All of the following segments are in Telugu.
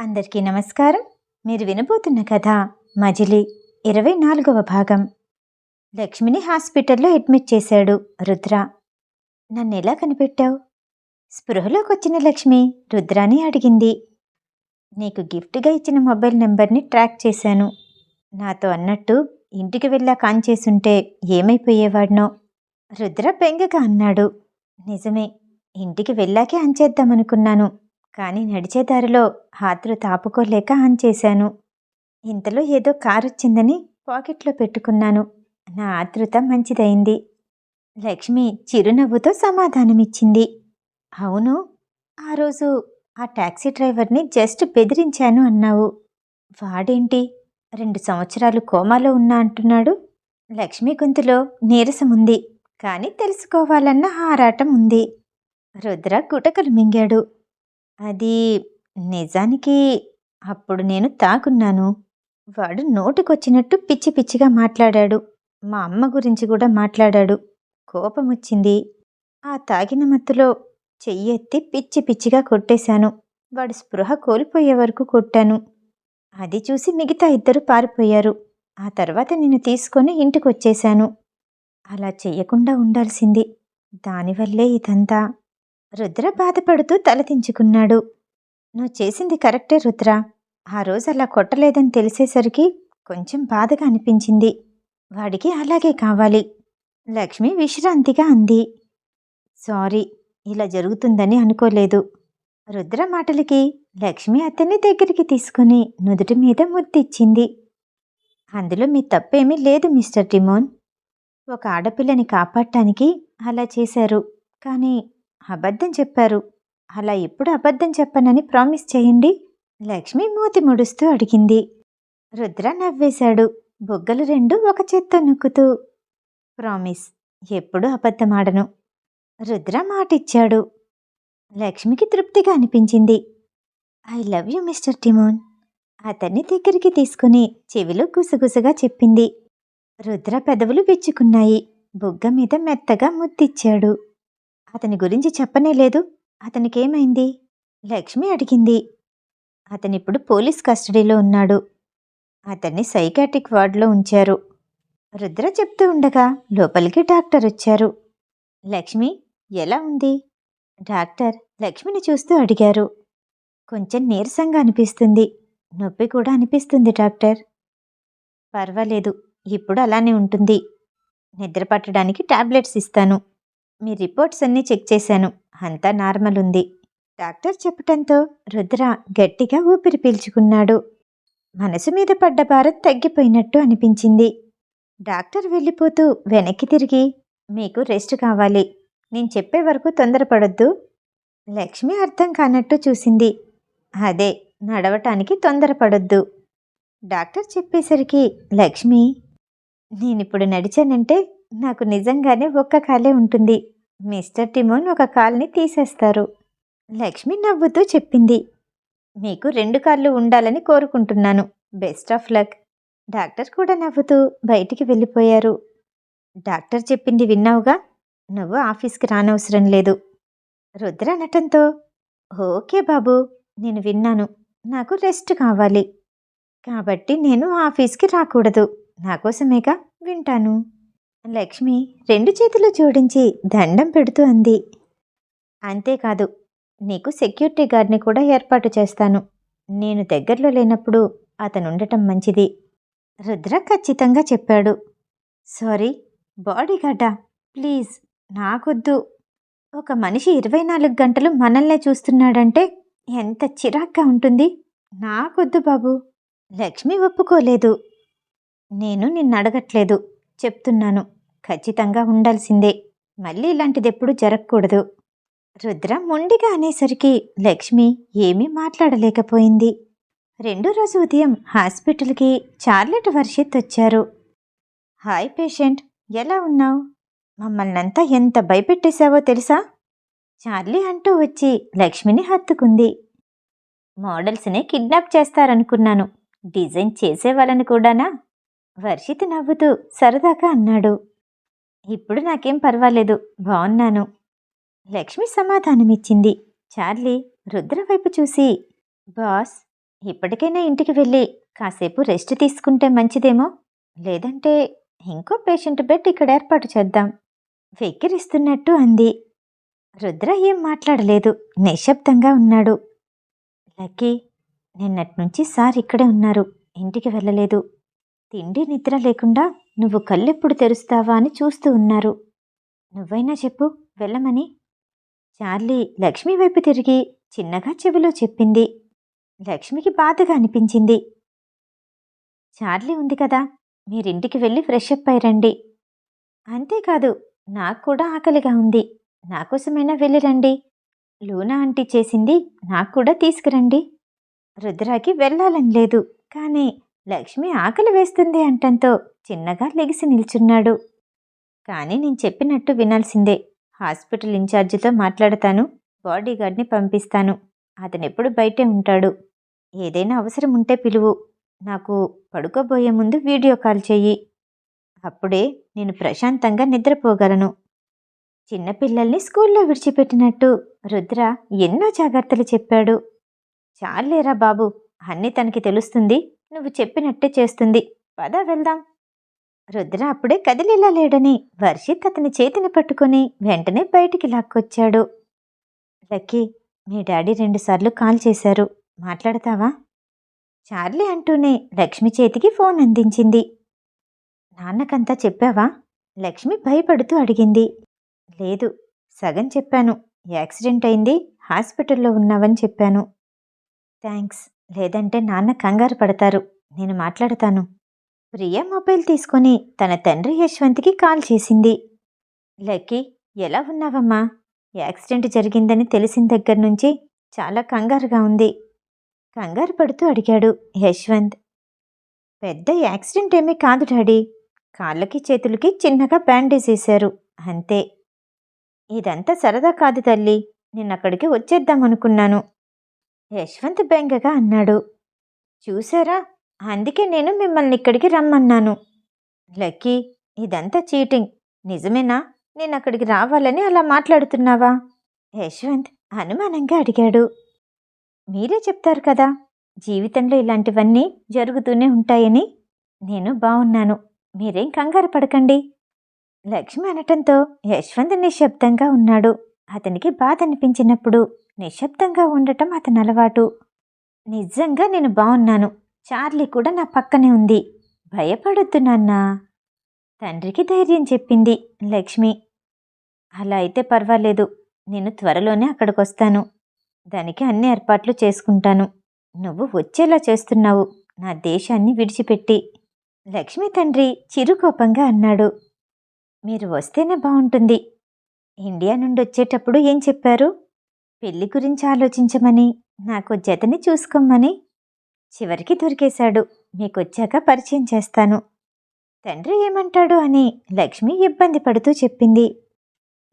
అందరికీ నమస్కారం. మీరు వినబోతున్న కథ మజిలీ ఇరవై నాలుగవ భాగం. లక్ష్మిని హాస్పిటల్లో అడ్మిట్ చేశాడు రుద్ర. నన్ను ఎలా కనిపెట్టావు? స్పృహలోకి వచ్చిన లక్ష్మి రుద్రాని అడిగింది. నీకు గిఫ్ట్గా ఇచ్చిన మొబైల్ నెంబర్ని ట్రాక్ చేశాను. నాతో అన్నట్టు ఇంటికి వెళ్ళాక ఆన్ చేసుంటే ఏమైపోయేవాడినో? రుద్ర బెంగగా అన్నాడు. నిజమే ఇంటికి వెళ్ళాకే ఆన్ చేద్దామనుకున్నాను కానీ నడిచే దారిలో ఆతృత ఆపుకోలేక ఆన్ చేశాను. ఇంతలో ఏదో కారు వచ్చిందని పాకెట్లో పెట్టుకున్నాను. నా ఆతృత మంచిదైంది. లక్ష్మి చిరునవ్వుతో సమాధానమిచ్చింది. అవును ఆ రోజు ఆ టాక్సీ డ్రైవర్ని జస్ట్ బెదిరించాను అన్నావు. వాడేంటి? రెండు సంవత్సరాలు కోమాలో ఉన్నా అంటున్నాడు. లక్ష్మి గొంతులో నీరసం ఉంది కానీ తెలుసుకోవాలన్న ఆరాటం ఉంది రుద్ర గుటకలు మింగాడు. అది నిజానికి అప్పుడు నేను తాకున్నాను వాడు నోటికొచ్చినట్టు పిచ్చి పిచ్చిగా మాట్లాడాడు. మా అమ్మ గురించి కూడా మాట్లాడాడు. కోపం వచ్చింది ఆ తాగిన మత్తులో చెయ్యెత్తి పిచ్చి పిచ్చిగా కొట్టేశాను. వాడు స్పృహ కోల్పోయే వరకు కొట్టాను. అది చూసి మిగతా ఇద్దరు పారిపోయారు. ఆ తర్వాత నేను తీసుకొని ఇంటికొచ్చేశాను. అలా చెయ్యకుండా ఉండాల్సింది. దానివల్లే ఇదంతా. రుద్ర బాధపడుతూ తలదించుకున్నాడు నువ్వు చేసింది కరెక్టే రుద్ర. ఆ రోజు అలా కొట్టలేదని తెలిసేసరికి కొంచెం బాధగా అనిపించింది. వాడికి అలాగే కావాలి. లక్ష్మి విశ్రాంతిగా అంది. సారీ ఇలా జరుగుతుందని అనుకోలేదు. రుద్ర మాటలకి లక్ష్మి అతన్ని దగ్గరికి తీసుకుని నుదుటి మీద ముద్దిచ్చింది. అందులో మీ తప్పేమీ లేదు మిస్టర్ టిమోన్. ఒక ఆడపిల్లని కాపాడటానికి అలా చేశారు. కానీ అబద్ధం చెప్పారు. అలా ఎప్పుడు అబద్ధం చెప్పనని ప్రామిస్ చేయండి. లక్ష్మి మూతి ముడుస్తూ అడిగింది. రుద్ర నవ్వేశాడు. బొగ్గలు రెండు ఒక చేత్తో నొక్కుతూ ప్రామిస్ ఎప్పుడు అబద్ధమాడను. రుద్ర మాటిచ్చాడు. లక్ష్మికి తృప్తిగా అనిపించింది. I love you mister Timon. అతన్ని దగ్గరికి తీసుకుని చెవిలో గుసగుసగా చెప్పింది. రుద్ర పెదవులు విచ్చుకున్నాయి. బుగ్గ మీద మెత్తగా ముద్దిచ్చాడు. అతని గురించి చెప్పనే లేదు. అతనికేమైంది? లక్ష్మి అడిగింది. అతనిప్పుడు పోలీస్ కస్టడీలో ఉన్నాడు. అతన్ని సైకాట్రిక్ వార్డులో ఉంచారు. రుద్ర చెప్తూ ఉండగా లోపలికి డాక్టర్ వచ్చారు. లక్ష్మి ఎలా ఉంది? డాక్టర్ లక్ష్మిని చూస్తూ అడిగారు. కొంచెం నీరసంగా అనిపిస్తుంది. నొప్పి కూడా అనిపిస్తుంది డాక్టర్. పర్వాలేదు ఇప్పుడు అలానే ఉంటుంది. నిద్ర పట్టడానికి టాబ్లెట్స్ ఇస్తాను. మీ రిపోర్ట్స్ అన్నీ చెక్ చేశాను. అంతా నార్మల్ ఉంది. డాక్టర్ చెప్పటంతో రుద్ర గట్టిగా ఊపిరి పీల్చుకున్నాడు. మనసు మీద పడ్డ భారం తగ్గిపోయినట్టు అనిపించింది. డాక్టర్ వెళ్ళిపోతూ వెనక్కి తిరిగి మీకు రెస్ట్ కావాలి. నేను చెప్పే వరకు తొందరపడొద్దు. లక్ష్మి అర్థం కానట్టు చూసింది. అదే నడవటానికి తొందరపడొద్దు. డాక్టర్ చెప్పేసరికి లక్ష్మి నేనిప్పుడు నడిచానంటే నాకు నిజంగానే ఒక్క కాలే ఉంటుంది. మిస్టర్ టిమోన్ ఒక కాల్ని తీసేస్తారు. లక్ష్మి నవ్వుతూ చెప్పింది. మీకు రెండు కాళ్ళు ఉండాలని కోరుకుంటున్నాను. Best of luck. డాక్టర్ కూడా నవ్వుతూ బయటికి వెళ్ళిపోయారు. డాక్టర్ చెప్పింది విన్నావుగా? నువ్వు ఆఫీస్కి రానవసరం లేదు. రుద్ర అనటంతో ఓకే బాబు నేను విన్నాను. నాకు రెస్ట్ కావాలి. కాబట్టి నేను ఆఫీస్కి రాకూడదు. నా కోసమేగా? వింటాను. లక్ష్మి రెండు చేతులు జోడించి దండం పెడుతూ అంది. అంతేకాదు నీకు సెక్యూరిటీ గార్డ్ని కూడా ఏర్పాటు చేస్తాను. నేను దగ్గరలో లేనప్పుడు అతను ఉండటం మంచిది. రుద్ర ఖచ్చితంగా చెప్పాడు. Sorry body గార్డా? ప్లీజ్ నాకొద్దు. ఒక మనిషి ఇరవై నాలుగు గంటలు మనల్నే చూస్తున్నాడంటే ఎంత చిరాగ్గా ఉంటుంది. నాకొద్దు బాబు. లక్ష్మి ఒప్పుకోలేదు. నేను నిన్ను అడగట్లేదు చెప్తున్నాను. ఖచ్చితంగా ఉండాల్సిందే. మళ్ళీ ఇలాంటిది ఎప్పుడు జరగకూడదు. రుద్ర మొండిగా అనేసరికి లక్ష్మి ఏమీ మాట్లాడలేకపోయింది. రెండో రోజు ఉదయం హాస్పిటల్కి చార్లెట్ వర్షిత్ వచ్చారు హాయ్ పేషెంట్ ఎలా ఉన్నావు? మమ్మల్నంతా ఎంత భయపెట్టేశావో తెలుసా? చార్లీ అంటూ వచ్చి లక్ష్మిని హత్తుకుంది. మోడల్స్నే కిడ్నాప్ చేస్తారనుకున్నాను. డిజైన్ చేసేవాళ్ళని కూడానా? వర్షిత్ నవ్వుతూ సరదాగా అన్నాడు. ఇప్పుడు నాకేం పర్వాలేదు బాగున్నాను లక్ష్మి సమాధానమిచ్చింది. చార్లీ రుద్ర వైపు చూసి బాస్ ఇప్పటికైనా ఇంటికి వెళ్ళి కాసేపు రెస్ట్ తీసుకుంటే మంచిదేమో? లేదంటే ఇంకో పేషెంట్ బెడ్ ఇక్కడ ఏర్పాటు చేద్దాం. వెక్కిరిస్తున్నట్టు అంది. రుద్ర ఏం మాట్లాడలేదు నిశ్శబ్దంగా ఉన్నాడు. లక్కీ నిన్నటి నుంచి సార్ ఇక్కడే ఉన్నారు. ఇంటికి వెళ్ళలేదు. తిండి నిద్ర లేకుండా నువ్వు కళ్ళెప్పుడు తెరుస్తావా అని చూస్తూ ఉన్నారు. నువ్వైనా చెప్పు వెళ్ళమని. చార్లీ లక్ష్మి వైపు తిరిగి చిన్నగా చెవిలో చెప్పింది. లక్ష్మికి బాధగా అనిపించింది. చార్లీ ఉంది కదా మీరింటికి వెళ్ళి ఫ్రెష్ అప్ అయి రండి. అంతేకాదు నాకు కూడా ఆకలిగా ఉంది. నాకోసమైనా వెళ్ళి రండి. లూనా ఆంటీ చేసింది నాకు కూడా తీసుకురండి. రుద్రాకి వెళ్ళాలని లేదు. కానీ లక్ష్మి ఆకలి వేస్తుంది అంటంతో చిన్నగా లెగిసి నిల్చున్నాడు. కానీ నేను చెప్పినట్టు వినాల్సిందే. హాస్పిటల్ ఇన్ఛార్జితో మాట్లాడతాను. బాడీగార్డ్ని పంపిస్తాను. అతనెప్పుడు బయటే ఉంటాడు. ఏదైనా అవసరం ఉంటే పిలువు. నాకు పడుకోబోయే ముందు వీడియో కాల్ చెయ్యి. అప్పుడే నేను ప్రశాంతంగా నిద్రపోగలను. చిన్నపిల్లల్ని స్కూల్లో విడిచిపెట్టినట్టు రుద్ర ఎన్నో జాగ్రత్తలు చెప్పాడు. చాలేరా బాబు అన్నీ తనకి తెలుస్తుంది. నువ్వు చెప్పినట్టే చేస్తుంది. పద వెళ్దాం. రుద్ర అప్పుడే కదిలిలా లేడని వర్షిత్ అతని చేతిని పట్టుకొని వెంటనే బయటికి లాక్కొచ్చాడు. లక్కీ మీ డాడీ రెండుసార్లు కాల్ చేశారు. మాట్లాడతావా? చార్లీ అంటూనే లక్ష్మి చేతికి ఫోన్ అందించింది. నాన్నకంతా చెప్పావా? లక్ష్మి భయపడుతూ అడిగింది. లేదు సగం చెప్పాను. యాక్సిడెంట్ అయింది. హాస్పిటల్లో ఉన్నావని చెప్పాను. థ్యాంక్స్ లేదంటే నాన్న కంగారు పడతారు. నేను మాట్లాడతాను. ప్రియా మొబైల్ తీసుకొని తన తండ్రి యశ్వంత్కి కాల్ చేసింది. లక్కీ ఎలా ఉన్నావమ్మా? యాక్సిడెంట్ జరిగిందని తెలిసిన దగ్గర నుంచి చాలా కంగారుగా ఉంది. కంగారు పడుతూ అడిగాడు యశ్వంత్. పెద్ద యాక్సిడెంట్ ఏమీ కాదు డాడీ. కాళ్ళకి చేతులకి చిన్నగా బ్యాండేజ్ వేశారు అంతే. ఇదంతా సరదా కాదు తల్లి. నిన్నక్కడికి వచ్చేద్దామనుకున్నాను. యశ్వంత్ బెంగగా అన్నాడు. చూసారా? అందుకే నేను మిమ్మల్ని ఇక్కడికి రమ్మన్నాను. లక్కీ ఇదంతా చీటింగ్. నిజమేనా? నేను అక్కడికి రావాలని అలా మాట్లాడుతున్నావా? యశ్వంత్ అనుమానంగా అడిగాడు. మీరే చెప్తారు కదా జీవితంలో ఇలాంటివన్నీ జరుగుతూనే ఉంటాయని. నేను బాగున్నాను మీరేం కంగారు పడకండి. లక్ష్మి అనటంతో యశ్వంత్ నిశ్శబ్దంగా ఉన్నాడు. అతనికి బాధ అనిపించినప్పుడు నిశ్శబ్దంగా ఉండటం అతని అలవాటు. నిజంగా నేను బాగున్నాను చార్లీ కూడా నా పక్కనే ఉంది. భయపడొద్దు నాన్నా. తండ్రికి ధైర్యం చెప్పింది లక్ష్మి. అలా అయితే పర్వాలేదు. నేను త్వరలోనే అక్కడికి వస్తాను దానికి అన్ని ఏర్పాట్లు చేసుకుంటాను. నువ్వు వచ్చేలా చేస్తున్నావు. నా దేశాన్ని విడిచిపెట్టి. లక్ష్మి తండ్రి చిరుకోపంగా అన్నాడు. మీరు వస్తేనే బాగుంటుంది ఇండియా నుండి వచ్చేటప్పుడు ఏం చెప్పారు? పెళ్ళి గురించి ఆలోచించమని నాకు జతని చూసుకోమని చివరికి దొరికేశాడు. మీకొచ్చాక పరిచయం చేస్తాను. తండ్రి ఏమంటాడు అని లక్ష్మి ఇబ్బంది పడుతూ చెప్పింది.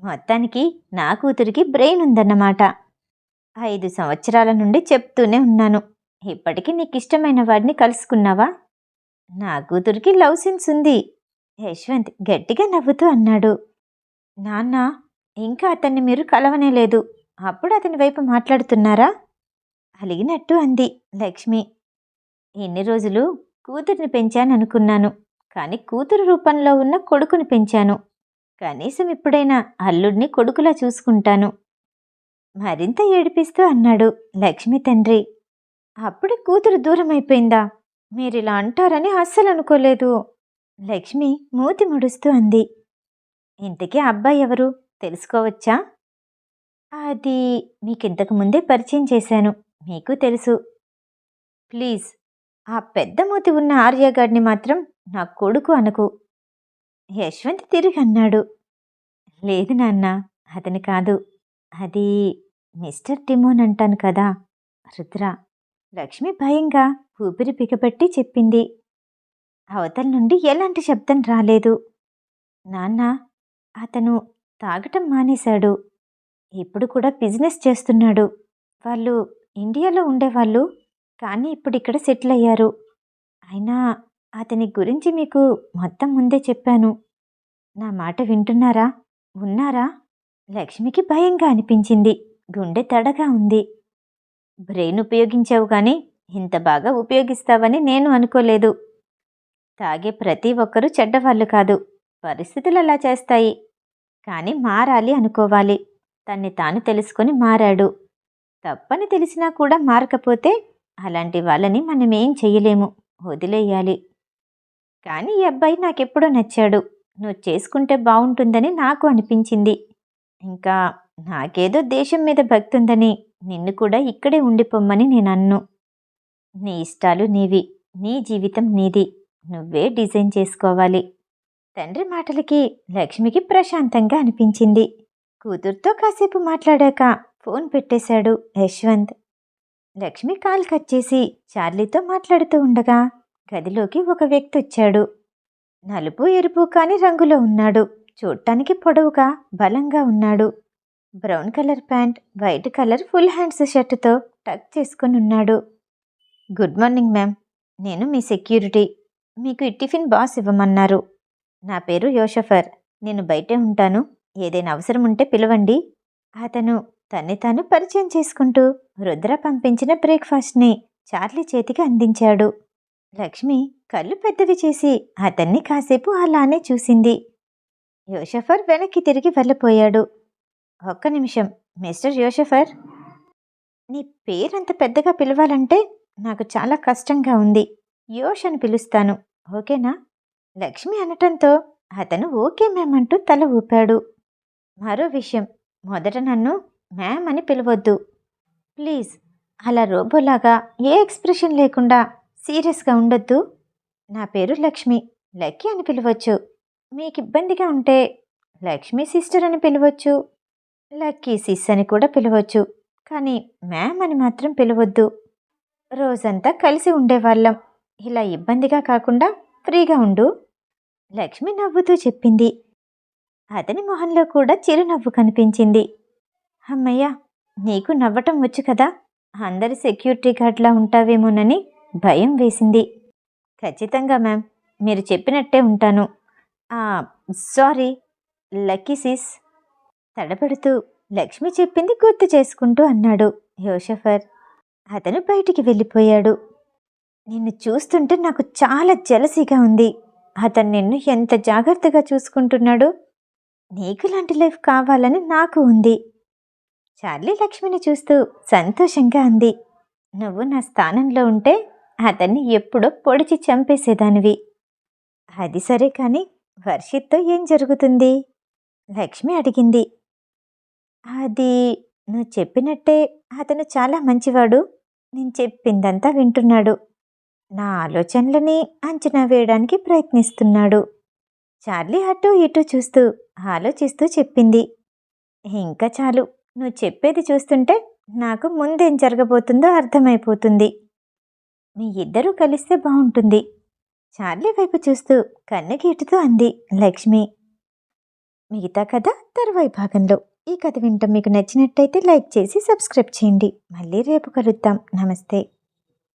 మొత్తానికి నా కూతురికి బ్రెయిన్ ఉందన్నమాట. ఐదు సంవత్సరాల నుండి చెప్తూనే ఉన్నాను. ఇప్పటికీ నీకు ఇష్టమైన వాడిని కలుసుకున్నావా? నా కూతురికి లవ్ సెన్స్ ఉంది. యశ్వంత్ గట్టిగా నవ్వుతూ అన్నాడు. నాన్న ఇంకా అతన్ని మీరు కలవనే లేదు. అప్పుడు అతని వైపు మాట్లాడుతున్నారా? అలిగినట్టు అంది లక్ష్మి. ఎన్ని రోజులు కూతుర్ని పెంచాననుకున్నాను కానీ కూతురు రూపంలో ఉన్న కొడుకుని పెంచాను. కనీసం ఇప్పుడైనా అల్లుడిని కొడుకులా చూసుకుంటాను. మరింత ఏడిపిస్తూ అన్నాడు లక్ష్మి తండ్రి. అప్పుడే కూతురు దూరం అయిపోయిందా మీరిలా అంటారని అస్సలు అనుకోలేదు లక్ష్మి మూతి ముడుస్తూ అంది. ఇంతకీ అబ్బాయి ఎవరు? తెలుసుకోవచ్చా? అది మీకింతకు ముందే పరిచయం చేశాను. మీకు తెలుసు. ప్లీజ్ ఆ పెద్ద మూతి ఉన్న ఆర్యగాడిని మాత్రం నా కొడుకు అనకు. యశ్వంత్ తిరిగి అన్నాడు. లేదు నాన్న అతని కాదు. అది మిస్టర్ టిమోన్ అంటాను కదా రుద్ర. లక్ష్మి భయంగా ఊపిరి పిగపెట్టి చెప్పింది. అవతల నుండి ఎలాంటి శబ్దం రాలేదు. నాన్న అతను తాగటం మానేశాడు. ఇప్పుడు కూడా బిజినెస్ చేస్తున్నాడు. వాళ్ళు ఇండియాలో ఉండేవాళ్ళు కానీ ఇప్పుడు ఇక్కడ సెటిల్ అయ్యారు. అయినా అతని గురించి మీకు మొత్తం ముందే చెప్పాను. నా మాట వింటున్నారా? ఉన్నారా? లక్ష్మికి భయంగా అనిపించింది. గుండె తడగా ఉంది. బ్రెయిన్ ఉపయోగించావు కానీ ఇంత బాగా ఉపయోగిస్తావని నేను అనుకోలేదు. తాగే ప్రతి ఒక్కరూ చెడ్డవాళ్ళు కాదు. పరిస్థితులు అలా చేస్తాయి. కానీ మారాలి అనుకోవాలి. తన్ని తాను తెలుసుకొని మారాడు. తప్పని తెలిసినా కూడా మారకపోతే అలాంటి వాళ్ళని మనమేం చెయ్యలేము. వదిలేయాలి. కానీ ఈ అబ్బాయి నాకెప్పుడో నచ్చాడు. నువ్వు చేసుకుంటే బాగుంటుందని నాకు అనిపించింది. ఇంకా నాకేదో దేశం మీద భక్తి ఉందని నిన్ను కూడా ఇక్కడే ఉండిపోమ్మని నేను అన్ను నీ ఇష్టాలు నీవి. నీ జీవితం నీది. నువ్వే డిజైన్ చేసుకోవాలి. తండ్రి మాటలకి లక్ష్మికి ప్రశాంతంగా అనిపించింది. కూతురుతో కాసేపు మాట్లాడాక ఫోన్ పెట్టేశాడు యశ్వంత్. లక్ష్మి కాల్ కట్ చేసి చార్లీతో మాట్లాడుతూ ఉండగా గదిలోకి ఒక వ్యక్తి వచ్చాడు. నలుపు ఎరుపు కాని రంగులో ఉన్నాడు. చూడటానికి పొడవుగా బలంగా ఉన్నాడు. Brown colour pant white colour full hands షర్టుతో tuck చేసుకుని ఉన్నాడు. Good morning ma'am. నేను మీ సెక్యూరిటీ. మీకు ఈ టిఫిన్ బాస్ ఇవ్వమన్నారు. నా పేరు యోషఫర్. నేను బయటే ఉంటాను. ఏదైనా అవసరం ఉంటే పిలవండి. అతను తన్ని తాను పరిచయం చేసుకుంటూ రుద్ర పంపించిన బ్రేక్ఫాస్ట్ని చార్లీ చేతికి అందించాడు. లక్ష్మి కళ్ళు పెద్దవి చేసి అతన్ని కాసేపు అలానే చూసింది. యోషఫర్ వెనక్కి తిరిగి వెళ్ళిపోయాడు. ఒక్క నిమిషం మిస్టర్ యోషఫర్. నీ పేరంత పెద్దగా పిలవాలంటే నాకు చాలా కష్టంగా ఉంది. యోష్ అని పిలుస్తాను ఓకేనా? లక్ష్మి అనటంతో అతను ఓకే మ్యామ్ అంటూ తల ఊపాడు. మరో విషయం. మొదట నన్ను మ్యామ్ అని పిలవద్దు. ప్లీజ్ అలా రోబోలాగా ఏ ఎక్స్ప్రెషన్ లేకుండా సీరియస్గా ఉండొద్దు. నా పేరు లక్ష్మి. లక్కీ అని పిలవచ్చు. మీకు ఇబ్బందిగా ఉంటే లక్ష్మి సిస్టర్ అని పిలవచ్చు. లక్కీ సిస్ అని కూడా పిలవచ్చు. కానీ మ్యామ్ అని మాత్రం పిలవద్దు. రోజంతా కలిసి ఉండేవాళ్ళం. ఇలా ఇబ్బందిగా కాకుండా ఫ్రీగా ఉండు. లక్ష్మి నవ్వుతూ చెప్పింది. అతని మొహంలో కూడా చిరునవ్వు కనిపించింది. అమ్మయ్య నీకు నవ్వటం వచ్చు కదా? అందరి సెక్యూరిటీ గార్డ్లా ఉంటావేమోనని భయం వేసింది. ఖచ్చితంగా మ్యామ్ మీరు చెప్పినట్టే ఉంటాను. Sorry Lucky sis. తడబడుతూ లక్ష్మి చెప్పింది గుర్తు చేసుకుంటూ అన్నాడు యోషఫర్. అతను బయటికి వెళ్ళిపోయాడు. నిన్ను చూస్తుంటే నాకు చాలా జలసీగా ఉంది. అతను నిన్ను ఎంత జాగ్రత్తగా చూసుకుంటున్నాడు? నీకు లాంటి లైఫ్ కావాలని నాకు ఉంది. చార్లీ లక్ష్మిని చూస్తూ సంతోషంగా అంది. నువ్వు నా స్థానంలో ఉంటే అతన్ని ఎప్పుడో పొడిచి చంపేసేదానివి. అది సరే కానీ వర్షిత్తో ఏం జరుగుతుంది? లక్ష్మి అడిగింది. అది నువ్వు చెప్పినట్టే అతను చాలా మంచివాడు. నేను చెప్పిందంతా వింటున్నాడు. నా ఆలోచనలని అంచనా వేయడానికి ప్రయత్నిస్తున్నాడు. చార్లీ అటు ఇటు చూస్తూ ఆలోచిస్తూ చెప్పింది. ఇంకా చాలు. నువ్వు చెప్పేది చూస్తుంటే నాకు ముందేం జరగబోతుందో అర్థమైపోతుంది. మీ ఇద్దరూ కలిస్తే బాగుంటుంది చార్లీ వైపు చూస్తూ కన్నగీటుతూ అంది లక్ష్మి మిగతా కథ తర్వాయి భాగంలో. ఈ కథ వింటాం మీకు నచ్చినట్టయితే లైక్ చేసి సబ్స్క్రైబ్ చేయండి. మళ్ళీ రేపు కలుద్దాం. నమస్తే.